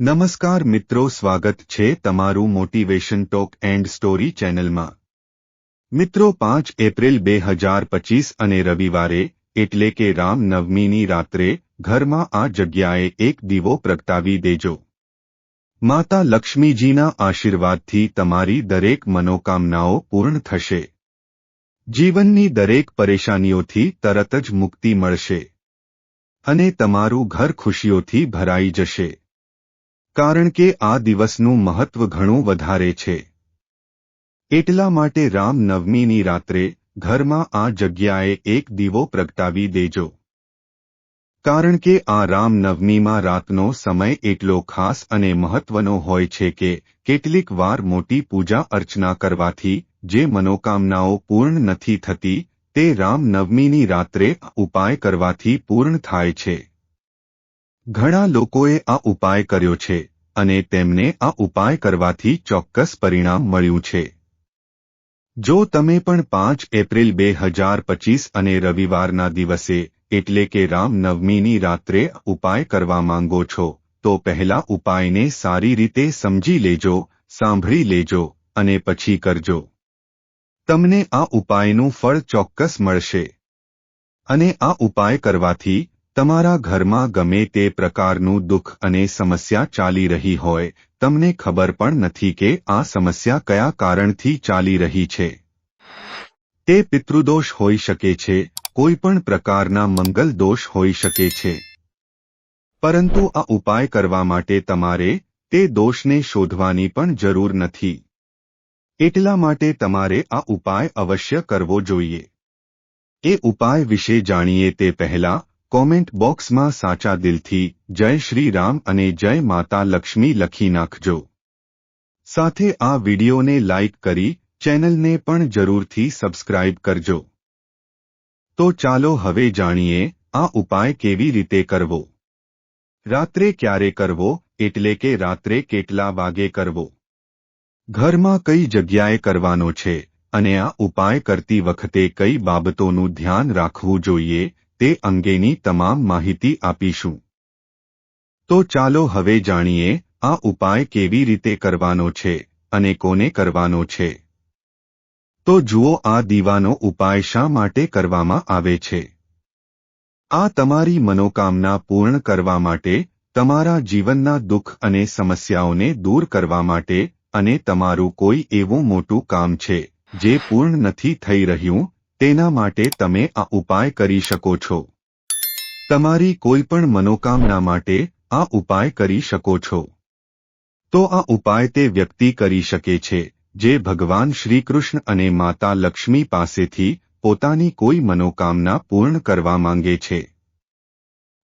નમસ્કાર મિત્રો, સ્વાગત છે તમારું મોટિવેશન ટોક એન્ડ સ્ટોરી ચેનલમાં. મિત્રો, પાંચ એપ્રિલ બે હજાર પચીસ અને રવિવારે, એટલે કે રામ નવમીની રાત્રે, ઘરમાં આ જગ્યાએ એક દીવો પ્રગટાવી દેજો. માતા લક્ષ્મીજીના આશીર્વાદથી તમારી દરેક મનોકામનાઓ પૂર્ણ થશે. જીવનની દરેક પરેશાનીઓથી તરત જ મુક્તિ મળશે. અને તમારું ઘર ખુશીઓથી ભરાઈ જશે. કારણ કે આ દિવસનું મહત્વ ઘણું વધારે છે. એટલા માટે રામનવમીની રાત્રે ઘરમાં આ જગ્યાએ એક દીવો પ્રગટાવી દેજો. કારણ કે આ રામનવમીમાં રાતનો સમય એટલો ખાસ અને મહત્વનો હોય છે કે કેટલીક વાર મોટી પૂજા અર્ચના કરવાથી જે મનોકામનાઓ પૂર્ણ નથી થતી, તે રામ નવમીની રાત્રે ઉપાય કરવાથી પૂર્ણ થાય છે. ઘણા લોકોએ આ ઉપાય કર્યો છે અને તેમને આ ઉપાય કરવાથી ચોક્કસ પરિણામ મળ્યું છે. જો તમે પણ પાંચ એપ્રિલ બે હજાર પચીસ અને રવિવારના દિવસે, એટલે કે રામનવમીની રાત્રે, ઉપાય કરવા માંગો છો, તો પહેલા ઉપાયને સારી રીતે સમજી લેજો, સાંભળી લેજો, અને પછી કરજો. તમને આ ઉપાયનું ફળ ચોક્કસ મળશે. અને આ ઉપાય કરવાથી તમારા ઘરમાં ગમે તે પ્રકારનું દુઃખ અને સમસ્યા ચાલી રહી હોય, તમને ખબર પણ નથી કે આ સમસ્યા કયા કારણથી ચાલી રહી છે. તે પિતૃદોષ હોઈ શકે છે, કોઈ પણ પ્રકારના મંગલ દોષ હોઈ શકે છે. પરંતુ આ ઉપાય કરવા માટે તમારે તે દોષને શોધવાની પણ જરૂર નથી. એટલા માટે તમારે આ ઉપાય અવશ્ય કરવો જોઈએ. એ ઉપાય વિશે જાણીએ તે પહેલા કોમેન્ટ બોક્સમાં સાચા દિલથી, જય શ્રી રામ અને જય માતા લક્ષ્મી લખી નાખજો. સાથે આ વિડીયોને લાઇક કરી, ચેનલને પણ જરૂરથી સબસ્ક્રાઇબ કરજો. તો ચાલો હવે જાણીએ, આ ઉપાય કેવી રીતે કરવો? રાત્રે ક્યારે કરવો, એટલે કે રાત્રે કેટલા વાગે કરવો? ઘરમાં કઈ જગ્યાએ કરવાનો છે, અને આ ઉપાય કરતી વખતે કઈ બાબતોનું ધ્યાન રાખવું જોઈએ તે અંગેની તમામ માહિતી આપીશું. તો ચાલો હવે જાણીએ, આ ઉપાય કેવી રીતે કરવાનો છે અને કોને કરવાનો છે? તો જુઓ, આ દીવાનો ઉપાય શા માટે કરવામાં આવે છે? આ તમારી મનોકામના પૂર્ણ કરવા માટે, તમારા જીવનના દુઃખ અને સમસ્યાઓને દૂર કરવા માટે અને તમારું કોઈ એવું મોટું કામ છે, જે પૂર્ણ નથી થઈ રહ્યું તેના માટે તમે આ ઉપાય કરી શકો છો. તમારી કોઈ પણ મનોકામના માટે આ ઉપાય કરી શકો છો. તો આ ઉપાય તે વ્યક્તિ કરી શકે છે, જે ભગવાન શ્રીકૃષ્ણ અને માતા લક્ષ્મી પાસેથી પોતાની કોઈ મનોકામના પૂર્ણ કરવા માંગે છે.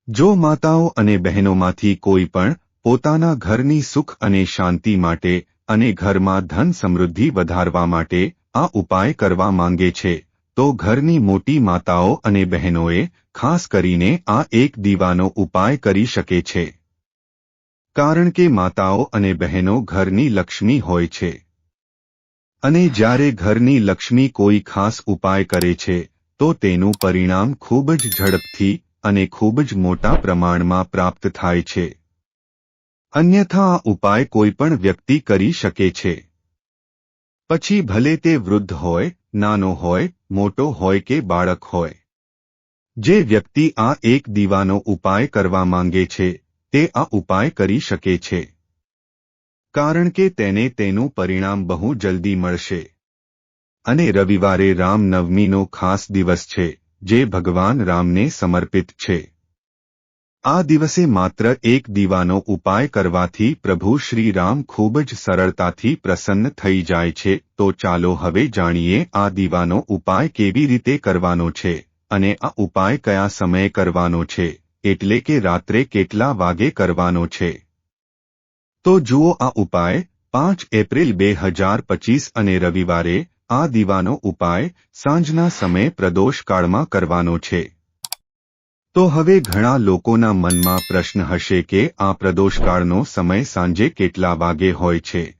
જો માતાઓ અને બહેનોમાંથી કોઈ પણ પોતાના ઘરની સુખ અને શાંતિ માટે અને ઘરમાં ધન સમૃદ્ધિ વધારવા માટે આ ઉપાય કરવા માંગે છે તો ઘરની મોટી માતાઓ અને બહેનોએ ખાસ કરીને આ એક દીવાનો ઉપાય કરી શકે છે. કારણ કે માતાઓ અને બહેનો ઘરની લક્ષ્મી હોય છે. અને જ્યારે ઘરની લક્ષ્મી કોઈ ખાસ ઉપાય કરે છે, તો તેનું પરિણામ ખૂબ જ ઝડપથી અને ખૂબ જ મોટા પ્રમાણમાં પ્રાપ્ત થાય છે. અન્યથા આ ઉપાય કોઈ પણ વ્યક્તિ કરી શકે છે. પછી ભલે તે વૃદ્ધ હોય નાનો હોય, મોટો હોય કે બાળક હોય. જે વ્યક્તિ આ એક દીવાનો ઉપાય કરવા માંગે છે, તે આ ઉપાય કરી શકે છે. કારણ કે તેને તેનું પરિણામ બહુ જલ્દી મળશે. અને રવિવારે રામનવમીનો ખાસ દિવસ છે, જે ભગવાન રામને સમર્પિત છે. આ દિવસે માત્ર એક દીવાનો ઉપાય કરવાથી પ્રભુ શ્રી રામ ખૂબ જ સરળતાથી પ્રસન્ન થઈ જાય છે. તો ચાલો હવે જાણીએ આ દીવાનો ઉપાય કેવી રીતે કરવાનો છે અને આ ઉપાય કયા સમયે કરવાનો છે એટલે કે રાત્રે કેટલા વાગે કરવાનો છે. તો જુઓ આ ઉપાય પાંચ એપ્રિલ બે હજાર પચીસ અને રવિવારે આ દીવાનો ઉપાય સાંજના સમયે પ્રદોષકાળમાં કરવાનો છે. તો હવે ઘણા લોકોના મનમાં પ્રશ્ન હશે કે આ પ્રદોષકાળનો સમય સાંજે કેટલા વાગે હોય છે?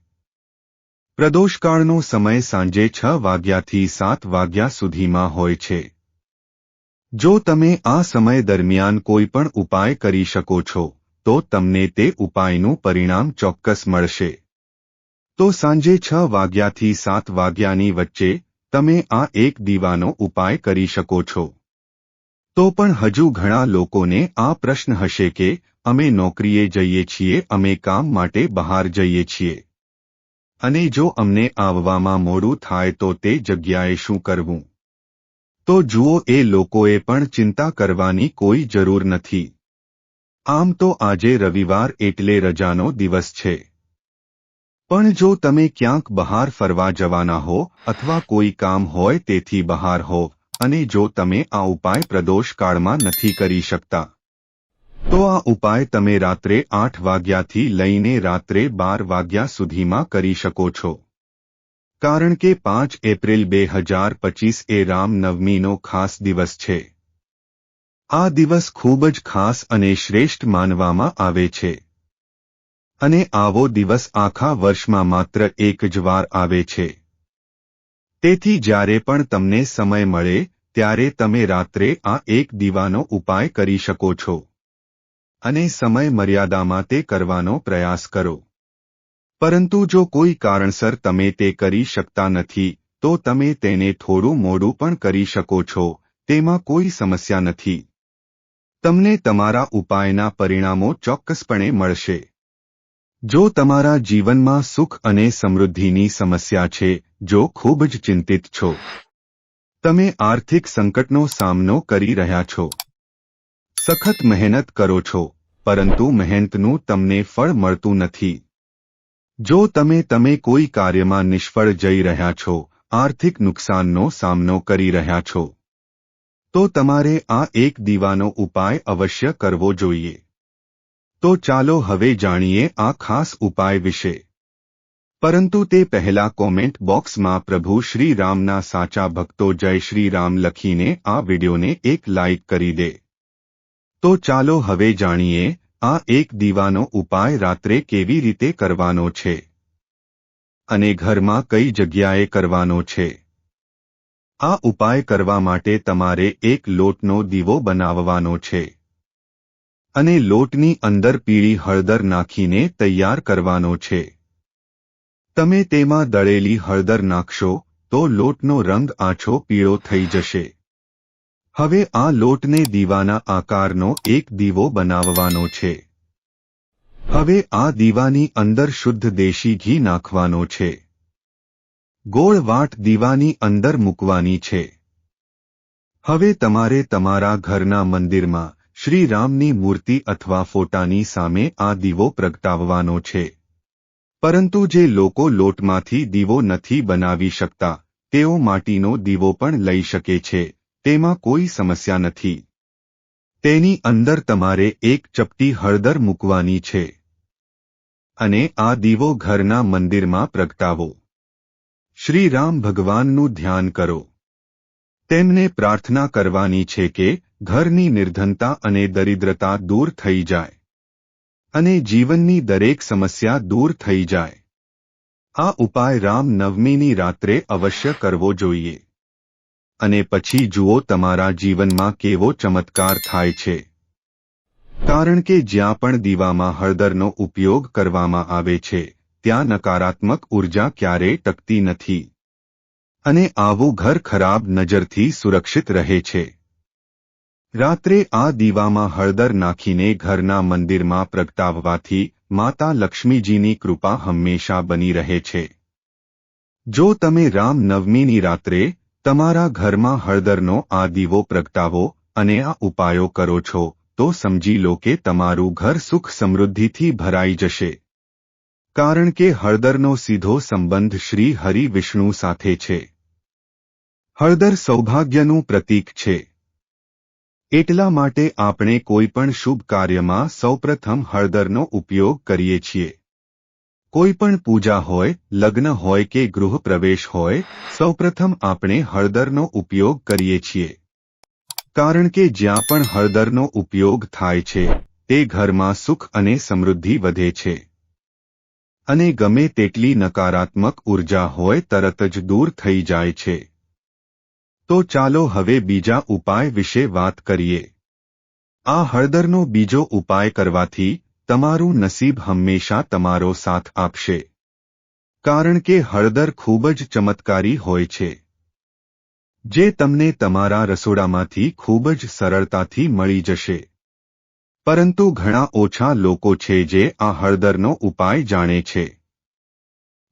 પ્રદોષકાળનો સમય સાંજે છ વાગ્યાથી સાત વાગ્યા સુધીમાં હોય છે. જો તમે આ સમય દરમિયાન કોઈ પણ ઉપાય કરી શકો છો, તો તમને તે ઉપાયનું પરિણામ ચોક્કસ મળશે. તો સાંજે છ વાગ્યાથી સાત વાગ્યાની વચ્ચે તમે આ એક દીવાનો ઉપાય કરી શકો છો. તો પણ હજુ ઘણા લોકોને આ પ્રશ્ન હશે કે, અમે નોકરીએ જઈએ છીએ, અમે કામ માટે બહાર જઈએ છીએ. અને જો અમને આવવામાં મોડું થાય તો તે જગ્યાએ શું કરવું? તો જુઓ, એ લોકોએ પણ ચિંતા કરવાની કોઈ જરૂર નથી. આમ તો આજે રવિવાર એટલે રજાનો દિવસ છે. પણ જો તમે ક્યાંક બહાર ફરવા જવાના હો, અથવા કોઈ કામ હોય તેથી બહાર હો અને જો તમે આ ઉપાય પ્રદોષ કાળમાં નથી કરી શકતા, તો આ ઉપાય તમે રાત્રે આઠ વાગ્યાથી લઈને રાત્રે બાર વાગ્યા સુધીમાં કરી શકો છો. કારણ કે પાંચ એપ્રિલ બે હજાર પચીસ એ રામનવમીનો ખાસ દિવસ છે. આ દિવસ ખૂબ જ ખાસ અને શ્રેષ્ઠ માનવામાં આવે છે. અને આવો દિવસ આખા વર્ષમાં માત્ર એક જ વાર આવે છે. તેથી જ્યારે પણ તમને સમય મળે, ત્યારે તમે રાત્રે આ એક દીવાનો ઉપાય કરી શકો છો. અને સમય મર્યાદામાં તે કરવાનો પ્રયાસ કરો. પરંતુ જો કોઈ કારણસર તમે તે કરી શકતા નથી, તો તમે તેને થોડું મોડું પણ કરી શકો છો, તેમાં કોઈ સમસ્યા નથી. તમને તમારા ઉપાયના પરિણામો ચોક્કસપણે મળશે. જો તમારા જીવનમાં સુખ અને સમૃદ્ધિની સમસ્યા છે જો ખૂબ જ ચિંતિત છો. તમે આર્થિક સંકટનો સામનો કરી રહ્યા છો. સખત મહેનત કરો છો, પરંતુ મહેનતનું તમને ફળ મળતું નથી. જો તમે તમે કોઈ કાર્યમાં નિષ્ફળ જઈ રહ્યા છો, આર્થિક નુકસાનનો સામનો કરી રહ્યા છો, તો તમારે આ એક દીવાનો ઉપાય અવશ્ય કરવો જોઈએ. તો ચાલો હવે જાણીએ આ ખાસ ઉપાય વિશે. પરંતુ તે પહેલા કોમેન્ટ બોક્સમાં પ્રભુ શ્રી રામના સાચા ભક્તો જય શ્રી રામ લખીને આ વિડિયોને એક લાઇક કરી દે. તો ચાલો હવે જાણીએ, આ એક દીવાનો ઉપાય રાત્રે કેવી રીતે કરવાનો છે? અને ઘરમાં કઈ જગ્યાએ કરવાનો છે? આ ઉપાય કરવા માટે તમારે એક લોટનો દીવો બનાવવાનો છે. અને લોટની અંદર પીળી હળદર નાખીને તૈયાર કરવાનો છે. તમે તેમાં દળેલી હળદર નાખશો, તો લોટનો રંગ આછો પીળો થઈ જશે. હવે આ લોટને દીવાના આકારનો એક દીવો બનાવવાનો છે. હવે આ દીવાની અંદર શુદ્ધ દેશી ઘી નાખવાનો છે. ગોળ વાટ દીવાની અંદર મૂકવાની છે. હવે તમારે તમારા ઘરના મંદિરમાં શ્રીરામની મૂર્તિ અથવા ફોટાની સામે આ દીવો પ્રગટાવવાનો છે. પરંતુ જે લોકો લોટમાંથી દીવો નથી બનાવી શકતા, તેઓ માટીનો દીવો પણ લઈ શકે છે, તેમાં કોઈ સમસ્યા નથી. તેની અંદર તમારે એક ચપટી હળદર મૂકવાની છે. અને આ દીવો ઘરના મંદિરમાં પ્રગટાવો. શ્રીરામ ભગવાનનું ધ્યાન કરો. તેમને પ્રાર્થના કરવાની છે કે, ઘરની નિર્ધનતા અને દરિદ્રતા દૂર થઈ જાય. અને જીવનની દરેક સમસ્યા દૂર થઈ જાય. આ ઉપાય રામ નવમીની રાત્રે અવશ્ય કરવો જોઈએ. અને પછી જુઓ તમારા જીવનમાં કેવો ચમત્કાર થાય છે. કારણ કે જ્યાં પણ દીવામાં હળદરનો ઉપયોગ કરવામાં આવે છે, ત્યાં નકારાત્મક ઊર્જા ક્યારેય ટકતી નથી. અને આવું ઘર ખરાબ નજરથી સુરક્ષિત રહે છે. રાત્રે આ દીવામાં હળદર નાખીને ઘરના મંદિરમાં પ્રગટાવવાથી માતા લક્ષ્મીજીની કૃપા હંમેશા બની રહે છે. જો તમે રામ નવમીની રાત્રે તમારા ઘરમાં હળદરનો આ દીવો પ્રગટાવો અને આ ઉપાયો કરો છો, તો સમજી લો કે તમારું ઘર સુખ સમૃદ્ધિથી ભરાઈ જશે. કારણ કે હળદરનો સીધો સંબંધ શ્રી હરિ વિષ્ણુ સાથે છે. હળદર સૌભાગ્યનું પ્રતીક છે. એટલા માટે આપણે કોઈ પણ શુભ કાર્યમાં સૌપ્રથમ હળદરનો ઉપયોગ કરીએ છીએ. કોઈ પણ પૂજા હોય, લગ્ન હોય કે ગૃહ પ્રવેશ હોય, સૌપ્રથમ આપણે હળદરનો ઉપયોગ કરીએ છીએ. કારણ કે જ્યાં પણ હળદરનો ઉપયોગ થાય છે, તે ઘરમાં સુખ અને સમૃદ્ધિ વધે છે. અને ગમે તેટલી નકારાત્મક ઊર્જા હોય, તરત જ દૂર થઈ જાય છે. તો ચાલો હવે બીજા ઉપાય વિશે વાત કરીએ. આ હળદરનો બીજો ઉપાય કરવાથી તમારું નસીબ હંમેશા તમારો સાથ આપશે. કારણ કે હળદર ખૂબ જ ચમત્કારી હોય છે. જે તમને તમારા રસોડામાંથી ખૂબ જ સરળતાથી મળી જશે. પરંતુ ઘણા ઓછા લોકો છે જે આ હળદરનો ઉપાય જાણે છે.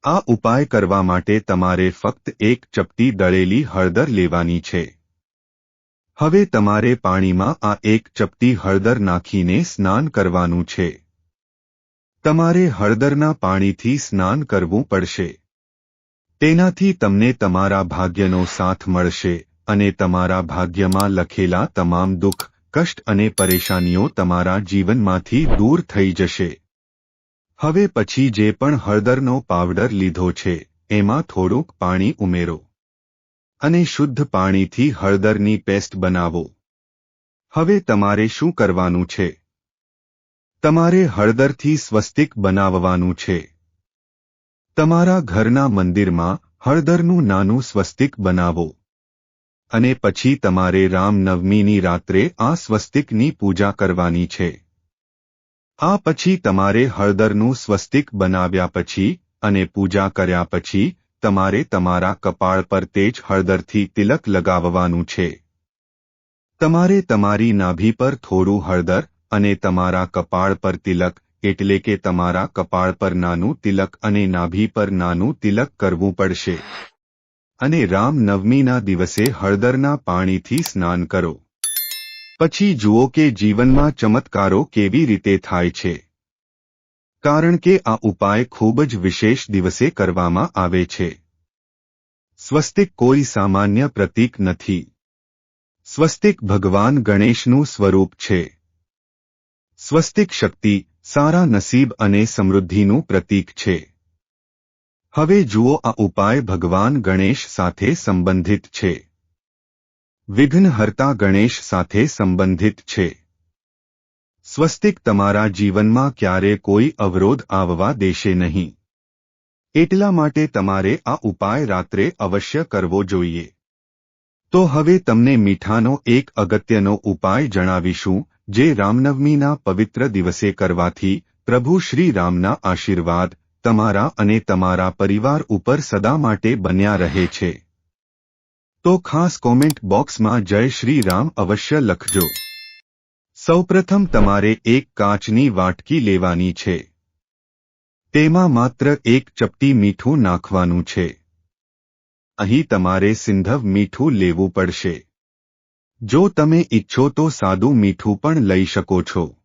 આ ઉપાય કરવા માટે તમારે ફક્ત એક ચપટી દળેલી હળદર લેવાની છે. હવે તમારે પાણીમાં આ એક ચપટી હળદર નાખીને સ્નાન કરવાનું છે. તમારે હળદરના પાણીથી સ્નાન કરવું પડશે. તેનાથી તમને તમારા ભાગ્યનો સાથ મળશે અને તમારા ભાગ્યમાં લખેલા તમામ દુઃખ, કષ્ટ અને પરેશાનીઓ તમારા જીવનમાંથી દૂર થઈ જશે. હવે પછી જે પણ હળદરનો પાવડર લીધો છે, એમાં થોડુંક પાણી ઉમેરો. અને શુદ્ધ પાણીથી હળદરની પેસ્ટ બનાવો. હવે તમારે શું કરવાનું છે? તમારે હળદરથી સ્વસ્તિક બનાવવાનું છે. તમારા ઘરના મંદિરમાં હળદરનું નાનું સ્વસ્તિક બનાવો. અને પછી તમારે રામનવમીની રાત્રે આ સ્વસ્તિકની પૂજા કરવાની છે. આ પછી તમારે હળદરનું સ્વસ્તિક બનાવ્યા પછી અને પૂજા કર્યા પછી તમારે તમારા કપાળ પર તેજ હળદરથી તિલક લગાવવાનું છે. તમારે તમારી નાભી પર થોડું હળદર અને તમારા કપાળ પર તિલક, એટલે કે તમારા કપાળ પર નાનું તિલક અને નાભી પર નાનું તિલક કરવું પડશે. અને રામનવમીના દિવસે હળદરના પાણીથી સ્નાન કરો. પછી જુઓ કે જીવનમાં ચમત્કારો કેવી રીતે થાય છે. કારણ કે આ ઉપાય ખૂબ જ વિશેષ દિવસે કરવામાં આવે છે. સ્વસ્તિક કોઈ સામાન્ય પ્રતીક નથી. સ્વસ્તિક ભગવાન ગણેશનું સ્વરૂપ છે. સ્વસ્તિક શક્તિ, સારા નસીબ અને સમૃદ્ધિનું પ્રતીક છે. હવે જુઓ આ ઉપાય ભગવાન ગણેશ સાથે સંબંધિત છે. વિઘ્નહર્તા ગણેશ સાથે સંબંધિત છે. સ્વસ્તિક તમારા જીવનમાં ક્યારે કોઈ અવરોધ આવવા દેશે નહીં. એટલા માટે તમારે આ ઉપાય રાત્રે અવશ્ય કરવો જોઈએ. તો હવે તમને મીઠાનો એક અગત્યનો ઉપાય જણાવીશું, જે રામનવમીના પવિત્ર દિવસે કરવાથી પ્રભુ શ્રી રામના આશીર્વાદ તમારા અને તમારા પરિવાર ઉપર સદા માટે બન્યા રહે છે. તો ખાસ કોમેન્ટ બોક્સમાં જય શ્રી રામ અવશ્ય લખજો. સૌપ્રથમ તમારે એક કાચની વાટકી લેવાની છે. તેમાં માત્ર એક ચપટી મીઠું નાખવાનું છે. અહીં તમારે સિંધવ મીઠું લેવું પડશે. જો તમે ઈચ્છો તો સાદું મીઠું પણ લઈ શકો છો.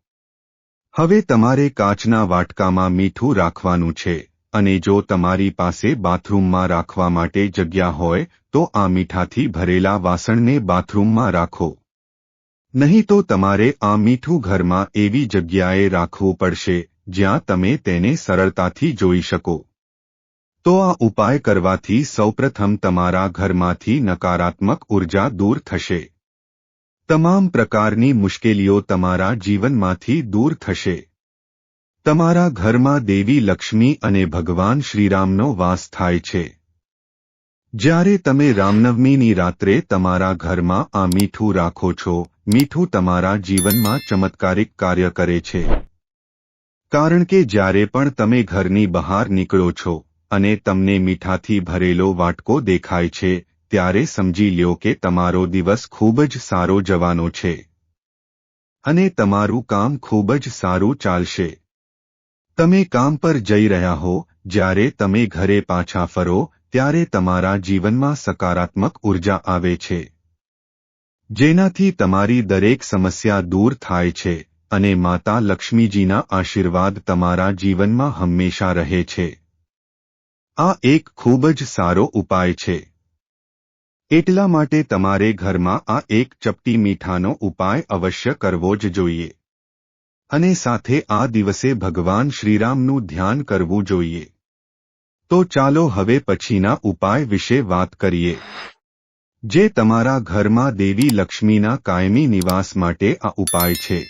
હવે તમારે કાચના વાટકામાં મીઠું રાખવાનું છે. અને જો તમારી પાસે બાથરૂમમાં રાખવા માટે જગ્યા હોય, તો આ મીઠાથી ભરેલા વાસણને બાથરૂમમાં રાખો. નહીં તો તમારે આ મીઠું ઘરમાં એવી જગ્યાએ રાખવું પડશે, જ્યાં તમે તેને સરળતાથી જોઈ શકો. તો આ ઉપાય કરવાથી સૌપ્રથમ તમારા ઘરમાંથી નકારાત્મક ઊર્જા દૂર થશે. તમામ પ્રકારની મુશ્કેલીઓ તમારા જીવનમાંથી દૂર થશે. તમારા ઘરમાં દેવી લક્ષ્મી અને ભગવાન શ્રીરામનો વાસ થાય છે. જ્યારે તમે રામનવમીની રાત્રે તમારા ઘરમાં આ મીઠું રાખો છો, મીઠું તમારા જીવનમાં ચમત્કારિક કાર્ય કરે છે. કારણ કે જ્યારે પણ તમે ઘરની બહાર નીકળો છો અને તમને મીઠાથી ભરેલો વાટકો દેખાય છે, ત્યારે સમજી લ્યો કે તમારો દિવસ ખૂબ જ સારો જવાનો છે. અને તમારું કામ ખૂબ જ સારું ચાલશે. તમે કામ પર જઈ રહ્યા હો, જ્યારે તમે ઘરે પાછા ફરો, ત્યારે તમારા જીવનમાં સકારાત્મક ઊર્જા આવે છે. જેનાથી તમારી દરેક સમસ્યા દૂર થાય છે, અને માતા લક્ષ્મીજીના આશીર્વાદ તમારા જીવનમાં હંમેશા રહે છે. આ એક ખૂબ જ સારો ઉપાય છે. એટલા માટે તમારે ઘરમાં આ એક ચપટી મીઠાનો ઉપાય અવશ્ય કરવો જ જોઈએ. અને સાથે આ દિવસે ભગવાન શ્રીરામનું ધ્યાન કરવું જોઈએ. તો ચાલો હવે પછીના ઉપાય વિશે વાત કરીએ. જે તમારા ઘરમાં દેવી લક્ષ્મીના કાયમી નિવાસ માટે આ ઉપાય છે.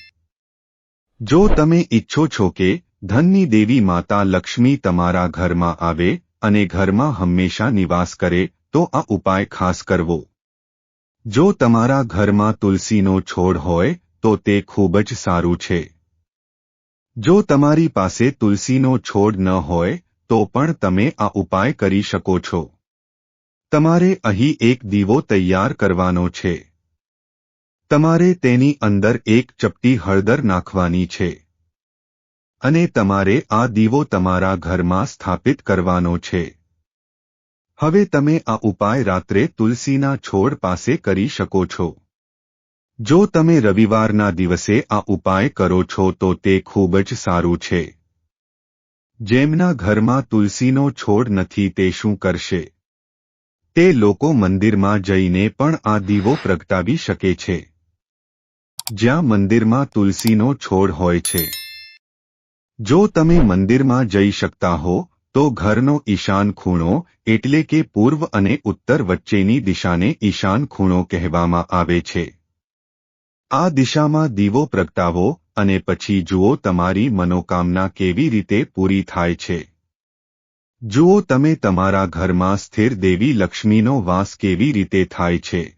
જો તમે ઈચ્છો છો કે ધનની દેવી માતા લક્ષ્મી તમારા ઘરમાં આવે અને ઘરમાં હંમેશા નિવાસ કરે, તો આ ઉપાય ખાસ કરવો. જો તમારા ઘરમાં તુલસીનો છોડ હોય, તો તે ખૂબ જ સારું છે. જો તમારી પાસે તુલસીનો છોડ ન હોય, તો પણ તમે આ ઉપાય કરી શકો છો. તમારે અહીં એક દીવો તૈયાર કરવાનો છે. તમારે તેની અંદર એક ચપટી હળદર નાખવાની છે. અને તમારે આ દીવો તમારા ઘરમાં સ્થાપિત કરવાનો છે. હવે તમે આ ઉપાય રાત્રે તુલસીના છોડ પાસે કરી શકો છો. જો તમે રવિવારના દિવસે આ ઉપાય કરો છો તો તે ખૂબ જ સારું છે. જેમના ઘરમાં તુલસીનો છોડ નથી તે શું કરશે? તે લોકો મંદિરમાં જઈને પણ આ દીવો પ્રગટાવી શકે છે. જ્યાં મંદિરમાં તુલસીનો છોડ હોય છે. જો તમે મંદિરમાં જઈ શકતા હો, તો ઘરનો ઈશાન ખૂણો એટલે કે પૂર્વ અને ઉત્તર વચ્ચેની દિશાને ઈશાન ખૂણો કહેવામાં આવે છે. આ દિશામાં દીવો પ્રગટાવો અને પછી જુઓ તમારી મનોકામના કેવી રીતે પૂરી થાય છે. જુઓ તમે તમારા ઘરમાં સ્થિર દેવી લક્ષ્મીનો વાસ કેવી રીતે થાય છે.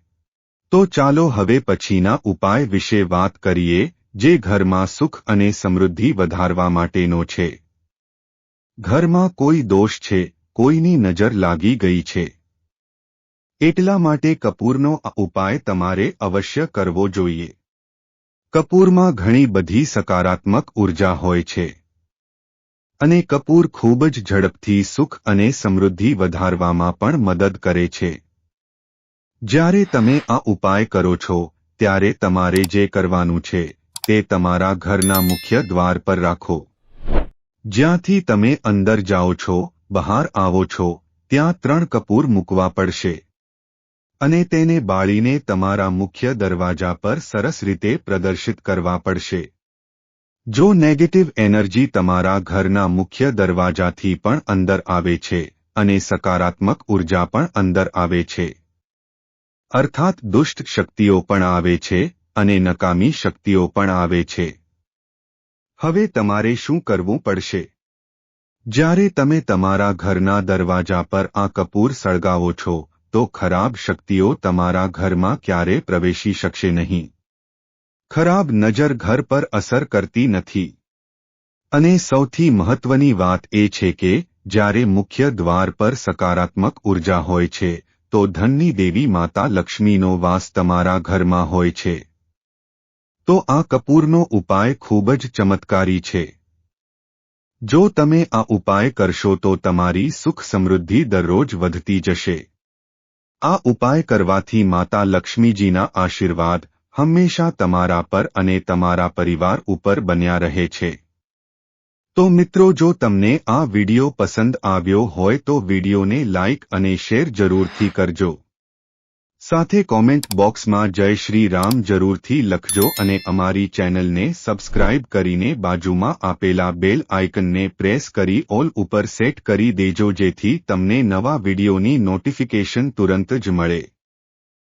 તો ચાલો હવે પછીના ઉપાય વિશે વાત કરીએ, જે ઘરમાં સુખ અને સમૃદ્ધિ વધારવા માટેનો છે. ઘરમાં કોઈ દોષ છે, કોઈની નજર લાગી ગઈ છે. એટલા માટે કપૂરનો ઉપાય તમારે અવશ્ય કરવો જોઈએ. કપૂરમાં ઘણી બધી સકારાત્મક ઊર્જા હોય છે. અને કપૂર ખૂબ જ ઝડપથી સુખ અને સમૃદ્ધિ વધારવામાં પણ મદદ કરે છે. જ્યારે તમે આ ઉપાય કરો છો, ત્યારે તમારે જે કરવાનું છે, તે તમારા ઘરના મુખ્ય દ્વાર પર રાખો. જ્યાંથી તમે અંદર જાઓ છો, બહાર આવો છો, ત્યાં ત્રણ કપૂર મૂકવા પડશે. અને તેને બાળીને તમારા મુખ્ય દરવાજા પર સરસ રીતે પ્રદર્શિત કરવા પડશે. જો નેગેટિવ એનર્જી તમારા ઘરના મુખ્ય દરવાજાથી પણ અંદર આવે છે, અને સકારાત્મક ઊર્જા પણ અંદર આવે છે. અર્થાત દુષ્ટ શક્તિઓ પણ આવે છે, અને નકામી શક્તિઓ પણ આવે છે. હવે તમારે શું કરવું પડશે? જ્યારે તમે તમારા ઘરના દરવાજા પર આ કપૂર સળગાવો છો તો ખરાબ શક્તિઓ તમારા ઘરમાં ક્યારે પ્રવેશી શકશે નહીં. ખરાબ નજર ઘર પર અસર કરતી નથી. અને સૌથી મહત્વની વાત એ છે કે, જ્યારે મુખ્ય દ્વાર પર સકારાત્મક ઊર્જા હોય છે, તો ધનની દેવી માતા લક્ષ્મીનો વાસ તમારા ઘરમાં હોય છે. તો આ કપૂરનો ઉપાય ખૂબ જ ચમત્કારી છે. જો તમે આ ઉપાય કરશો તો તમારી સુખ સમૃદ્ધિ દરરોજ વધતી જશે. આ ઉપાય કરવાથી માતા લક્ષ્મીજીના આશીર્વાદ હંમેશા તમારા પર અને તમારા પરિવાર ઉપર બન્યા રહે છે. તો મિત્રો, જો તમને આ વિડિયો પસંદ આવ્યો હોય તો વિડિયોને લાઇક અને શેર જરૂરથી કરજો. સાથે કોમેન્ટ બોક્સમાં જય શ્રી રામ જરૂરથી લખજો અને અમારી ચેનલને સબસ્ક્રાઇબ કરીને બાજુમાં આપેલા બેલ આઇકનને પ્રેસ કરી ઓલ ઉપર સેટ કરી દેજો જેથી તમને નવા વિડીયોની નોટિફિકેશન તુરંત જ મળે.